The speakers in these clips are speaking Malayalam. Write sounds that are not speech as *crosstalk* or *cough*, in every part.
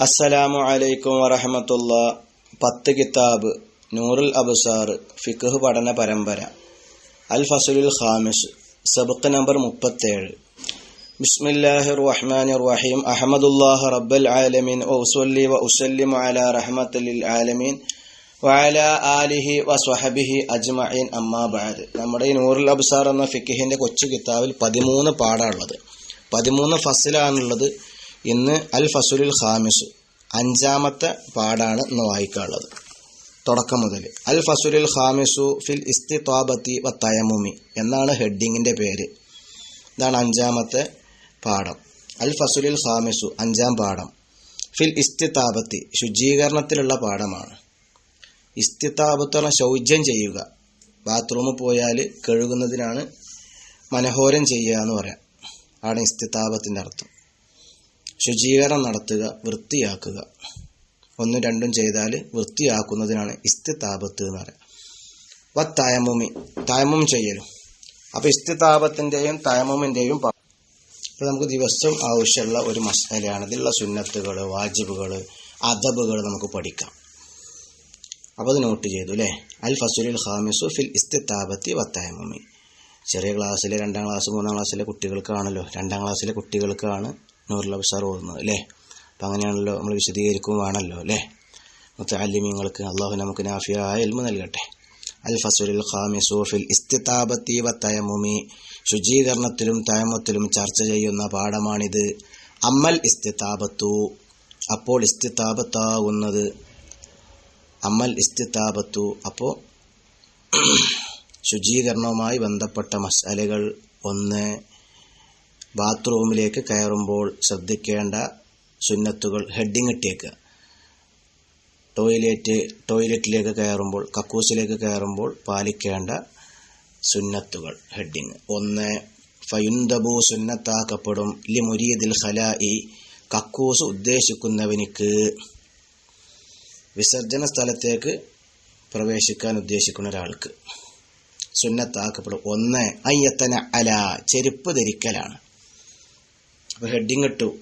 അസ്സലാമു അലൈക്കും വറഹമത്തുള്ള പത്ത് കിതാബ് നൂറുൽ അബ്സാർ ഫിഖ് പഠന പരമ്പര. അൽ ഫസുലുൽ ഖാമിസ് സബക്ക് നമ്പർ മുപ്പത്തേഴ്. ബിസ്മില്ലാഹിർ റഹ്മാൻ റഹീം അഹമ്മദുല്ലാഹ് റബ്ബൽ ആലമീൻ. വൗസല്ലി വ ഉസല്ലിം അലാ റഹ്മത്തുൽ ആലമീൻ. വഅല ആലിഹി വസ്വഹബിഹി അജ്മഈൻ. അമ്മാ ബഅദ്. നമ്മുടെ ഈ നൂറുൽ അബ്സാർ എന്ന ഫിഖിന്റെ കൊച്ചു കിതാബിൽ പതിമൂന്ന് പാടാണുള്ളത് പതിമൂന്ന് ഫസിലാണുള്ളത്. ഇന്ന് അൽ ഫസുലുൽ ഖാമിസ് അഞ്ചാമത്തെ പാടാണ് ഇന്ന് വായിക്കാനുള്ളത്. തുടക്കം മുതൽ അൽ ഫസുലുൽ ഖാമിസു ഫിൽ ഇസ്തിത്വാബത്തി വ തയമുമി എന്നാണ് ഹെഡിങ്ങിന്റെ പേര്. ഇതാണ് അഞ്ചാമത്തെ പാഠം. അൽ ഫസുലുൽ ഖാമിസു അഞ്ചാം പാഠം. ഫിൽ ഇസ്തിത്താപത്തി ശുചീകരണത്തിലുള്ള പാഠമാണ്. ഇസ്തിത്താബത്ത് പറഞ്ഞാൽ ശൗചം ചെയ്യുക. ബാത്റൂമിൽ പോയാൽ കഴുകുന്നതിനാണ് മനഹോരം ചെയ്യുക എന്ന് പറയാം. ആണ് ഇസ്തിത്താപത്തിന്റെ അർത്ഥം. ശുചീകരണം നടത്തുക വൃത്തിയാക്കുക. ഒന്നും രണ്ടും ചെയ്താൽ വൃത്തിയാക്കുന്നതിനാണ് ഇസ്തിതാപത്ത് എന്ന് പറയുക വ തയമുമി തയമും ചെയ്യലും അപ്പോൾ ഇസ്തിതാപത്തിന്റെയും തയമുമിന്റെയും അപ്പോൾ നമുക്ക് ദിവസവും ആവശ്യമുള്ള ഒരു മസാലയാണ്. ഇതിലുള്ള സുന്നത്തുകൾ വാജിബുകൾ അദബുകൾ നമുക്ക് പഠിക്കാം. അപ്പോൾ അത് നോട്ട് ചെയ്തു അല്ലേ? അൽ ഫസുലിൽ ഹാമിസു ഫിൽ ഇസ്തിത്താപത്തി വ തയമുമി. ചെറിയ ക്ലാസ്സിലെ രണ്ടാം ക്ലാസ് മൂന്നാം ക്ലാസ്സിലെ കുട്ടികൾക്കാണല്ലോ. രണ്ടാം ക്ലാസ്സിലെ കുട്ടികൾക്കാണ് നൂറുൽ ബസാർ ഓതുന്നത് അല്ലേ? അപ്പം അങ്ങനെയാണല്ലോ നമ്മൾ വിശദീകരിക്കും വേണമല്ലോ അല്ലേ? മുത്തല്ലിമീങ്ങൾക്ക് അള്ളാഹു നമുക്ക് നാഫിയായ എൽമ നൽകട്ടെ. അൽ ഫസുൽ ഖാമി സൂഫിൽ ഇസ്തിതാബത്തി വ തയമുമി. ശുചീകരണത്തിലും തയമത്തിലും ചർച്ച ചെയ്യുന്ന പാഠമാണിത്. അമ്മൽ ഇസ്തിതാബത്തു. അപ്പോൾ ഇസ്തിതാബത്താകുന്നത് അമ്മൽ ഇസ്തിതാബത്തു. അപ്പോൾ ശുചീകരണവുമായി ബന്ധപ്പെട്ട മസാലകൾ ഒന്ന്. ബാത്റൂമിലേക്ക് കയറുമ്പോൾ ശ്രദ്ധിക്കേണ്ട സുന്നത്തുകൾ ഹെഡിങ് ഇട്ടേക്കുക ടോയ്ലറ്റ് ടോയ്ലറ്റിലേക്ക് കയറുമ്പോൾ കക്കൂസിലേക്ക് കയറുമ്പോൾ പാലിക്കേണ്ട സുന്നത്തുകൾ ഹെഡിങ്. ഒന്ന് ഫയുന്തബു സുന്നത്താക്കപ്പെടും. ലി മുരീദിൽ ഖലായി കക്കൂസ് ഉദ്ദേശിക്കുന്നവനിക്ക് വിസർജന സ്ഥലത്തേക്ക് പ്രവേശിക്കാൻ ഉദ്ദേശിക്കുന്ന ഒരാൾക്ക് സുന്നത്താക്കപ്പെടും. ഒന്ന് അയ്യത്തന അല ചെരുപ്പ് ധരിക്കലാണ്. അപ്പോൾ ഹെഡിങ് ഇട്ടു.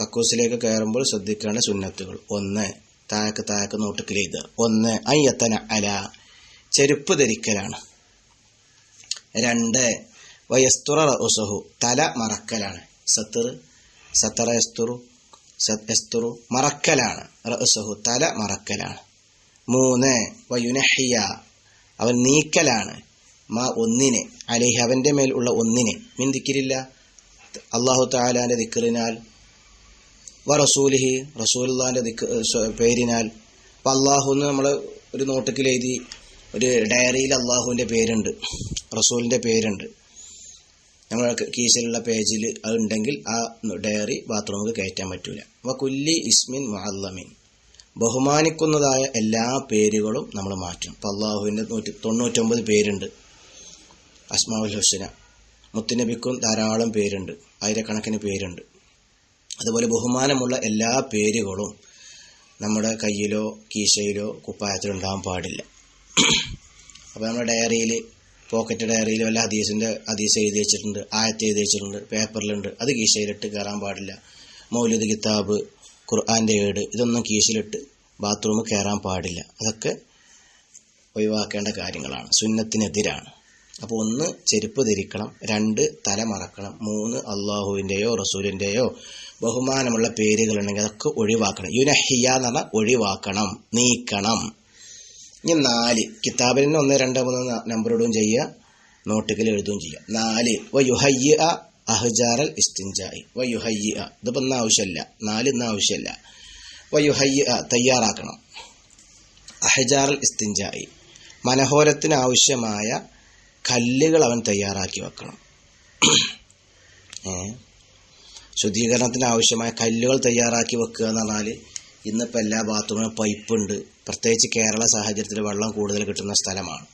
കക്കൂസിലേക്ക് കയറുമ്പോൾ ശ്രദ്ധിക്കേണ്ട സുന്നത്തുകൾ. ഒന്ന് താഴക്ക് താഴക്ക് നോട്ടുക്കിൽ ഇത് ഒന്ന് അയ്യത്തന അല. ചെരുപ്പ് ധരിക്കലാണ്. രണ്ട് വയസ്തുറ ഉസഹു തല മറക്കലാണ്. സത്തർ സത്തറ എസ്തുറു എസ്തുറു മറക്കലാണ്. റസുഹു തല മറക്കലാണ്. മൂന്ന് വയുനഹിയ. അവൻ നീക്കലാണ്. മാ ഒന്നിനെ. അലേഹ് അവന്റെ മേൽ ഉള്ള ഒന്നിനെ. മിന്തിക്കിരില്ല അള്ളാഹു താലാന്റെ ദിക്കറിനാൽ വ റസൂലിഹി റസൂലിന്റെ ദിക്ക് പേരിനാൽ. അപ്പം അള്ളാഹുന്ന് നമ്മൾ ഒരു നോട്ടക്കിൽ എഴുതി ഒരു ഡയറിയിൽ അള്ളാഹുവിന്റെ പേരുണ്ട് റസൂലിന്റെ പേരുണ്ട്. നമ്മൾ കീശയിലുള്ള പേജിൽ അത് ഉണ്ടെങ്കിൽ ആ ഡയറി ബാത്റൂമിൽ കയറ്റാൻ പറ്റൂല. വ കുല്ലി ഇസ്മിൻ മുഅല്ലമിൻ. ബഹുമാനിക്കുന്നതായ എല്ലാ പേരുകളും നമ്മൾ മാറ്റും. അപ്പോൾ അള്ളാഹുവിന്റെ നൂറ്റി തൊണ്ണൂറ്റൊമ്പത് പേരുണ്ട്. അസ്മാവുൽ ഹുസന. മുത്തുനബിക്കും ധാരാളം പേരുണ്ട്. ആയിരക്കണക്കിന് പേരുണ്ട്. അതുപോലെ ബഹുമാനമുള്ള എല്ലാ പേരുകളും നമ്മുടെ കയ്യിലോ കീശയിലോ കുപ്പായത്തിലോ ഉണ്ടാകാൻ പാടില്ല. അപ്പോൾ നമ്മുടെ ഡയറിയിൽ പോക്കറ്റ് ഡയറിയിൽ വല്ല ഹദീസിന്റെ ഹദീസ് എഴുതി വെച്ചിട്ടുണ്ട് ആയത്ത് എഴുതി വെച്ചിട്ടുണ്ട് പേപ്പറിലുണ്ട്. അത് കീശയിലിട്ട് കയറാൻ പാടില്ല. മൗലിദ് കിതാബ് ഖുർആാന്റെ ഏട് ഇതൊന്നും കീശയിലിട്ട് ബാത്റൂമിൽ കയറാൻ പാടില്ല. അതൊക്കെ ഒഴിവാക്കേണ്ട കാര്യങ്ങളാണ്. സുന്നത്തിനെതിരാണ്. അപ്പോൾ ഒന്ന് ചെരുപ്പ് ധരിക്കണം രണ്ട് തല മറക്കണം മൂന്ന് അള്ളാഹുവിന്റെയോ റസൂലിന്റെയോ ബഹുമാനമുള്ള പേരുകളുണ്ടെങ്കിൽ അതൊക്കെ ഒഴിവാക്കണം. യുനഹിയ എന്ന് പറഞ്ഞാൽ ഒഴിവാക്കണം നീക്കണം. ഇനി നാല് കിതാബിൽ നിന്ന് ഒന്ന് രണ്ട് മൂന്ന് നമ്പർ ഇടുകയും ചെയ്യുക നോട്ടുകൾ എഴുതുകയും ചെയ്യുക. നാല് വ യുഹയ്യ അഹ്ജാറൽ ഇസ്തിൻജായി. വ യുഹയ്യ ഇതിപ്പോൾ ഇന്ന് ആവശ്യമില്ല. നാല് ഇന്ന് ആവശ്യമില്ല. വ യുഹയ്യ തയ്യാറാക്കണം. അഹ്ജാറൽ ഇസ്തിൻജായി. മനോഹരത്തിന് ആവശ്യമായ കല്ലുകൾ അവൻ തയ്യാറാക്കി വെക്കണം. ശുദ്ധീകരണത്തിന് ആവശ്യമായ കല്ലുകൾ തയ്യാറാക്കി വെക്കുക എന്ന് പറഞ്ഞാൽ ഇന്നിപ്പോൾ എല്ലാ ബാത്റൂമിലും പൈപ്പുണ്ട്. പ്രത്യേകിച്ച് കേരള സാഹചര്യത്തിൽ വെള്ളം കൂടുതൽ കിട്ടുന്ന സ്ഥലമാണ്.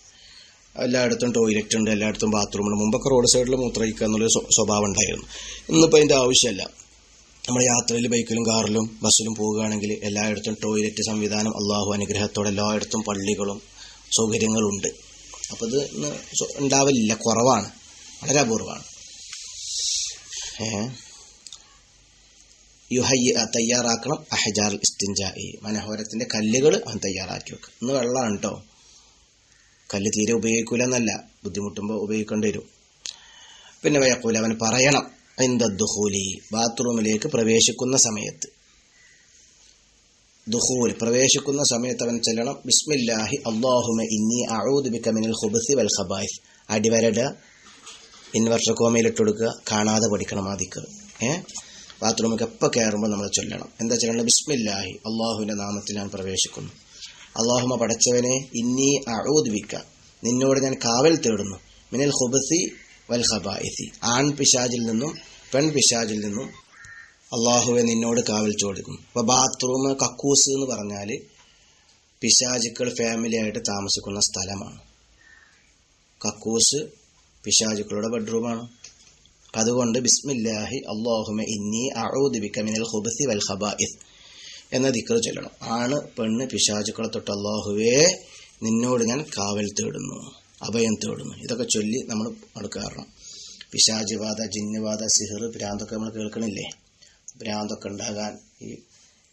എല്ലായിടത്തും ടോയ്ലറ്റ് ഉണ്ട് എല്ലായിടത്തും ബാത്റൂമുണ്ട് മുമ്പൊക്കെ റോഡ് സൈഡിൽ മൂത്രയിക്കുക എന്നുള്ളൊരു സ്വഭാവം ഉണ്ടായിരുന്നു. ഇന്നിപ്പോൾ അതിന്റെ ആവശ്യമല്ല. നമ്മൾ യാത്രയിൽ ബൈക്കിലും കാറിലും ബസ്സിലും പോവുകയാണെങ്കിൽ എല്ലായിടത്തും ടോയ്ലറ്റ് സംവിധാനം അള്ളാഹു അനുഗ്രഹത്തോടെ എല്ലായിടത്തും പള്ളികളും സൗകര്യങ്ങളുണ്ട്. അപ്പോൾ ഇത് ഉണ്ടാവലില്ല കുറവാണ്. വളരെ അപൂർവമാണ്. യുഹയ്യ തയ്യാറാക്കണം. അഹജാർ ഇസ്തിൻജായി മനോഹരത്തിന്റെ കല്ലുകൾ അവൻ തയ്യാറാക്കി വെക്കുക ഇന്ന് വെള്ളമാണ് കേട്ടോ കല്ല് തീരെ ഉപയോഗിക്കൂല എന്നല്ല ബുദ്ധിമുട്ടുമ്പോൾ ഉപയോഗിക്കേണ്ടി വരും. പിന്നെ വയക്കൂല അവൻ പറയണം. എന്ത ദുഹൂലി. ബാത്റൂമിലേക്ക് പ്രവേശിക്കുന്ന സമയത്ത്. ദുഹൂൽ പ്രവേശിക്കുന്ന സമയത്ത് അവൻ ചെല്ലണം. ബിസ്മില്ലാഹി അള്ളാഹുമ ഇന്നി അഊദു ബിക മിനൽ ഖുബ്സി വൽ ഖബായിസ്. അടിവരട് ഇൻവെർട്ടർ കോമയിലിട്ട് കൊടുക്കുക കാണാതെ പഠിക്കണം ആ ദിക്കർ ഏ? ബാത്റൂമൊക്കെ എപ്പോൾ കയറുമ്പോൾ നമ്മൾ ചൊല്ലണം. എന്താ ചൊല്ലണം ബിസ്മില്ലാഹി അള്ളാഹുവിന്റെ നാമത്തിൽ ഞാൻ പ്രവേശിക്കുന്നു. അള്ളാഹുമ പടച്ചവനെ ഇന്നി അഊദു ബിക. നിന്നോട് ഞാൻ കാവൽ തേടുന്നു. മിനൽ ഹുബസി വൽ ഖബായിസി. ആൺ പിശാജിൽ നിന്നും പെൺ പിശാജിൽ നിന്നും അള്ളാഹുവെ നിന്നോട് കാവൽ ചോദിക്കും. അപ്പോൾ ബാത്റൂം കക്കൂസ് എന്ന് പറഞ്ഞാൽ പിശാചുക്കൾ ഫാമിലിയായിട്ട് താമസിക്കുന്ന സ്ഥലമാണ്. കക്കൂസ് പിശാചുക്കളുടെ ബെഡ്റൂമാണ് അതുകൊണ്ട് ബിസ്മില്ലാഹി അള്ളാഹുമെ ഇന്നി അഊദിബിക്ക മിനൽ ഖുബസി വൽ ഖബായിസ് എന്ന ദിക്കർ ചൊല്ലണം. ആണ് പെണ്ണ് പിശാചുക്കളെ തൊട്ട് അള്ളാഹുവേ നിന്നോട് ഞാൻ കാവൽ തേടുന്നു അഭയം തേടുന്നു. ഇതൊക്കെ ചൊല്ലി നമ്മൾ അടുക്കാറണം പിശാചുവാദ ജിന്നുബാധ സിഹർ ഭ്രാന്തൊക്കെ നമ്മൾ കേൾക്കണില്ലേ? ഭ്രാന്തൊക്കെ ഉണ്ടാകാൻ ഈ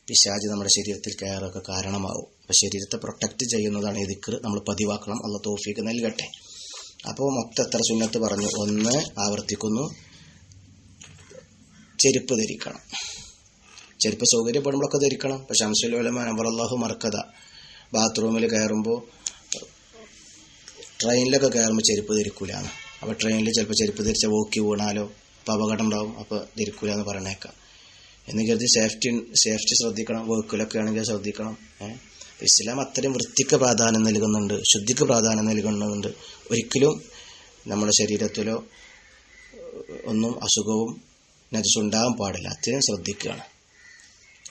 പിശാജ് നമ്മുടെ ശരീരത്തിൽ കയറൊക്കെ കാരണമാകും അപ്പോൾ ശരീരത്തെ പ്രൊട്ടക്റ്റ് ചെയ്യുന്നതാണ് ഈ നമ്മൾ പതിവാക്കണം. അള്ള തോഫിക്ക് നൽകട്ടെ. അപ്പോൾ മൊത്തം എത്ര സുന്നത്ത് പറഞ്ഞു? ഒന്ന് ആവർത്തിക്കുന്നു. ചെരുപ്പ് ധരിക്കണം. ചെരുപ്പ് സൗകര്യപ്പെടുമ്പോഴൊക്കെ ധരിക്കണം. പക്ഷെ ഷംസുലോലമ നബറല്ലാഹു മറക്കത ബാത്റൂമിൽ കയറുമ്പോൾ ട്രെയിനിലൊക്കെ കയറുമ്പോൾ ചെരുപ്പ് ധരിക്കൂലാണ് അപ്പോൾ ട്രെയിനിൽ ചിലപ്പോൾ ചെരുപ്പ് ധരിച്ച വോക്കി വീണാലോ? അപ്പോൾ അപകടം ഉണ്ടാവും. അപ്പോൾ ധരിക്കൂല എന്ന് പറഞ്ഞേക്കാം. എന്ന് കരുതി സേഫ്റ്റി സേഫ്റ്റി ശ്രദ്ധിക്കണം വർക്കിലൊക്കെ ആണെങ്കിൽ ശ്രദ്ധിക്കണം. ഇസ്ലാം അത്രയും വൃത്തിക്ക് പ്രാധാന്യം നൽകുന്നുണ്ട് ശുദ്ധിക്ക് പ്രാധാന്യം നൽകുന്നുണ്ട്. ഒരിക്കലും നമ്മുടെ ശരീരത്തിലോ ഒന്നും അസുഖവും നജസുണ്ടാകാൻ പാടില്ല. അത്രയും ശ്രദ്ധിക്കുകയാണ്.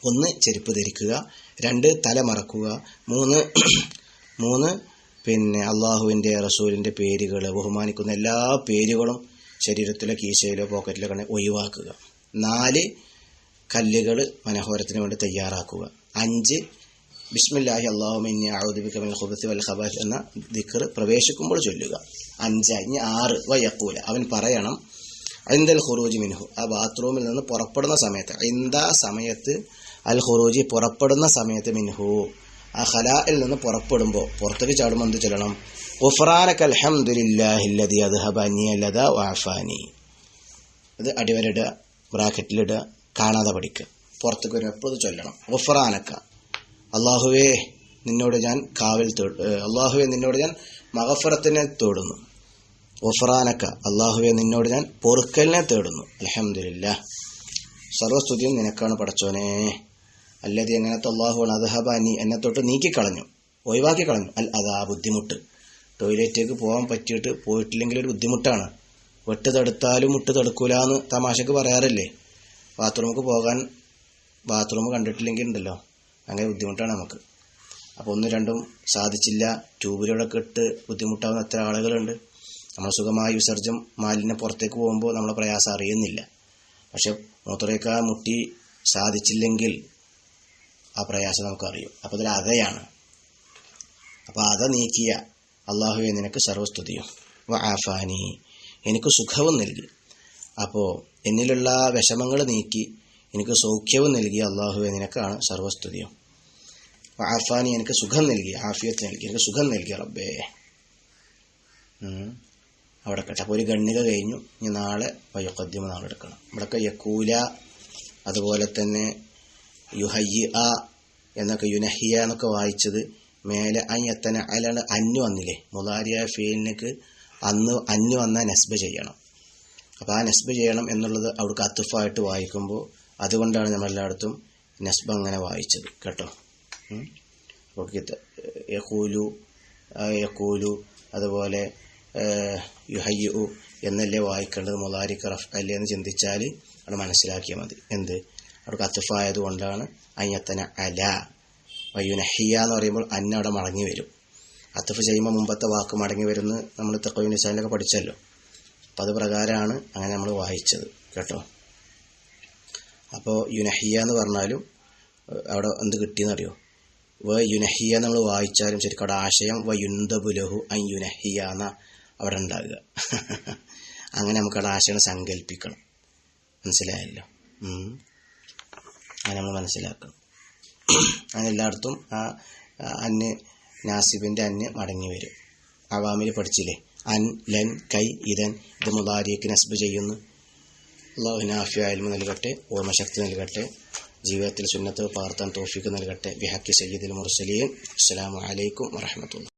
ഒന്ന് ചെരുപ്പ് ധരിക്കുക. രണ്ട് തല മറക്കുക. മൂന്ന് *clears throat* മൂന്ന് പിന്നെ അള്ളാഹുവിന്റെ റസൂലിന്റെ പേരുകൾ ബഹുമാനിക്കുന്ന എല്ലാ പേരുകളും ശരീരത്തിലോ കീശയിലോ പോക്കറ്റിലോ കണ്ടെ ഒഴിവാക്കുക. നാല് കല്ലുകൾ മനോഹരത്തിന് വേണ്ടി തയ്യാറാക്കുക. അഞ്ച് ബിസ്മില്ലാഹി അള്ളാഹുമിന്നി ഔദുബിക മിനൽ ഖുബത്തി വൽ ഖബാസ് എന്ന ദിക്കർ പ്രവേശിക്കുമ്പോൾ ചൊല്ലുക. അഞ്ച് ഇനി ആറ് വയക്കൂല അവൻ പറയണം ഐന്ദൽ ഖുറൂജി മിൻഹു. ആ ബാത്റൂമിൽ നിന്ന് പുറപ്പെടുന്ന സമയത്ത് ഐന്ദ സമയത്ത് അൽ ഖുറൂജി പുറപ്പെടുന്ന സമയത്ത് മിൻഹു. ആ ഖലായിൽ നിന്ന് പുറപ്പെടുമ്പോൾ പുറത്തേക്ക് ചാടുമ്പോൾ എന്ത് ചൊല്ലണം? ഖുഫ്റാനക അൽഹംദുലില്ലാഹില്ലദി അദ്ഹബ അന്നി അല്ലദ വഅഫാനി അത് അടിവരയിടുക ബ്രാക്കറ്റിലിടുക കാണാതെ പഠിക്കുക പുറത്തേക്ക് വരും എപ്പോഴും ചൊല്ലണം. ഒഫറാനക്ക അള്ളാഹുവേ നിന്നോട് ഞാൻ കാവൽ അള്ളാഹുവെ നിന്നോട് ഞാൻ മഹഫറത്തിനെ തേടുന്നു. ഒഫറാനക്ക അള്ളാഹുവെ നിന്നോട് ഞാൻ പൊറുക്കലിനെ തേടുന്നു. അലഹമില്ല സർവസ്തുതിയും നിനക്കാണ് പടച്ചോനെ. അല്ലത് എങ്ങനത്തെ അള്ളാഹുവാണ് അദഹബാനി എന്നെ തൊട്ട് നീക്കിക്കളഞ്ഞു. ഒഴിവാക്കി കളഞ്ഞു അൽ അതാ ബുദ്ധിമുട്ട്. ടോയ്ലറ്റിലേക്ക് പോകാൻ പറ്റിയിട്ട് പോയിട്ടില്ലെങ്കിൽ ഒരു ബുദ്ധിമുട്ടാണ്. വെട്ട് തടുത്താലും മുട്ട് തടുക്കൂലെന്ന് തമാശക്ക് പറയാറില്ലേ? ബാത്റൂമിക്ക് പോകാൻ ബാത്റൂം കണ്ടിട്ടില്ലെങ്കിൽ ഉണ്ടല്ലോ അങ്ങനെ ബുദ്ധിമുട്ടാണ് നമുക്ക്. അപ്പോൾ ഒന്നും രണ്ടും സാധിച്ചില്ല. ട്യൂബിലൂടെയൊക്കെ ഇട്ട് ബുദ്ധിമുട്ടാവുന്ന എത്ര ആളുകളുണ്ട്. നമ്മൾ സുഖമായി വിസർജ്യം മാലിന്യം പുറത്തേക്ക് പോകുമ്പോൾ നമ്മളെ പ്രയാസം അറിയുന്നില്ല. പക്ഷെ മൂത്രയ്ക്കാൻ മുട്ടി സാധിച്ചില്ലെങ്കിൽ ആ പ്രയാസം നമുക്കറിയും. അപ്പോൾ അതിൽ അതയാണ് അപ്പോൾ അത നീക്കിയ അള്ളാഹുവെ നിനക്ക് സർവസ്തുതിയും വ ആഫാനി. എനിക്ക് സുഖവും നൽകി. അപ്പോൾ എന്നിലുള്ള വിഷമങ്ങൾ നീക്കി എനിക്ക് സൗഖ്യവും നൽകി അള്ളാഹുവെ നിനക്കാണ് സർവസ്തുതിയും. ആഫാനി എനിക്ക് സുഖം നൽകി ആഫിയത്ത് നൽകി എനിക്ക് സുഖം നൽകി റബ്ബേ. അവിടെ കേട്ടോ. അപ്പോൾ ഒരു ഗണ്ണിക കഴിഞ്ഞു. ഇനി നാളെ വയ്യക്കദ്യം നാളെ എടുക്കണം. ഇവിടെയൊക്കെ യക്കൂല അതുപോലെ തന്നെ യുഹയ്യ എന്നൊക്കെ യുനഹിയ എന്നൊക്കെ വായിച്ചത് മേലെ അയ്യത്തന അയാളാണ് അന്നു വന്നില്ലേ? മുലാരിയ ഫീലിനക്ക് അന്ന് അന്നു വന്നാൽ നെസ്ബ ചെയ്യണം. അപ്പോൾ ആ നെസ്ബ് ചെയ്യണം എന്നുള്ളത് അവിടെ അത്തുഫായിട്ട് വായിക്കുമ്പോൾ അതുകൊണ്ടാണ് നമ്മളെല്ലായിടത്തും നെസ്ബ് അങ്ങനെ വായിച്ചത് കേട്ടോ. അപ്പോൾ യഹൂലു യഖൂലു അതുപോലെ യുഹയ്യു എന്നല്ലേ വായിക്കേണ്ടത് മുലാരിക്ക് റഫ് അല്ലേ എന്ന് ചിന്തിച്ചാൽ അവിടെ മനസ്സിലാക്കിയാൽ മതി. എന്ത്? അവിടെ കത്തുഫായത് കൊണ്ടാണ് അയ്യത്തന അല വയ്യുനഹിയ എന്ന് പറയുമ്പോൾ അന്ന അവിടെ മടങ്ങി വരും. അത്തഫ് ചെയ്യുമ്പോൾ മുമ്പത്തെ വാക്ക് മടങ്ങി വരുന്നത് നമ്മൾ തെക്കോ നിസാനിലൊക്കെ പഠിച്ചല്ലോ. അപ്പം അത് പ്രകാരമാണ് അങ്ങനെ നമ്മൾ വായിച്ചത് കേട്ടോ? അപ്പോൾ യുനഹിയ എന്ന് പറഞ്ഞാലും അവിടെ എന്ത് കിട്ടിയെന്ന് അറിയോ വ യുനഹിയ നമ്മൾ വായിച്ചാലും ശരിക്കും അവിടെ ആശയം വ യുന്തബുലഹു അൻ യുനഹിയ എന്ന അവിടെ ഉണ്ടാകുക *laughs* അങ്ങനെ നമുക്ക് അവിടെ ആശയം സങ്കല്പിക്കണം മനസ്സിലായല്ലോ? അങ്ങനെ നമ്മൾ മനസ്സിലാക്കണം. *clears throat* അങ്ങനെ എല്ലായിടത്തും ആ അന്യ നാസിബിന്റെ അന്ന് മടങ്ങി വരും. അവാമിൽ പഠിച്ചില്ലേ? അൻ ലൻ കൈ ഇതൻ ഇത് മുതാരിക്ക് നസ്ബ് ചെയ്യുന്നു. അള്ളാഹുവിന് ആഫിയായ്മ നൽകട്ടെ ഓർമ്മശക്തി നൽകട്ടെ ജീവിതത്തിൽ സുന്നത്ത് പാർത്താൻ തോഫിക്ക് നൽകട്ടെ. ബിഹക്കി സയ്യിദുൽ മുർസലീൻ. അസ്സാം വലൈക്കും വറഹമത്തുള്ള